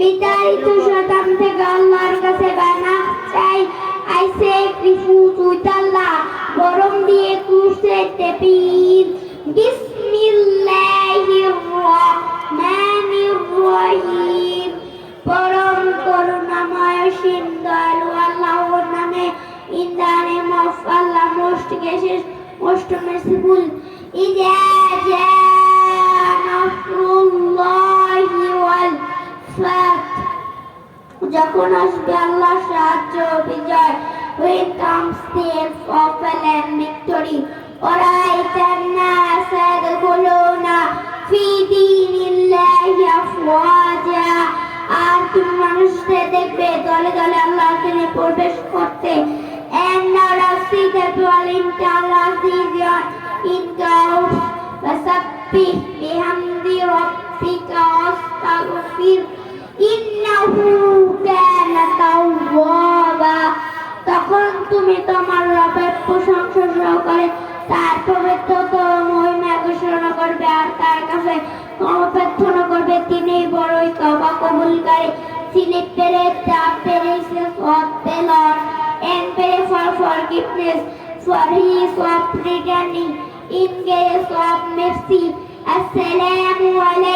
বিতাড়িত শতাম থেকে আল্লাহর কাছে বানা চাই। refuge with গরম দিয়ে টেপির বিসমিল্লাহির পরম করুণাময় আল্লাহর নামে in the name of Allah most gracious most যখন আসবে আল্লাহ সাহায্য বিজয় when comes the end of and victory ورأيت الناس يدخلون في دين الله أفواجا আর তুমি মানুষদের দেখবে দলে দলে আল্লাহ দিনে প্রবেশ করতে and now I see that dwelling Allah sees your in crowds فسبح بحمد ربك واستغفر ইন্নাহু তুমি তোমার রবের প্রশংসা সহকারে তার পবিত্রতা মহিমা ঘোষণা করবে আর তার কাছে ক্ষমা করবে তিনি বড়ই তবা কবুলকারী তিনি পেরে তা পেরেছে of the Lord and pray for forgiveness for his of returning in case of mercy Assalamu alaikum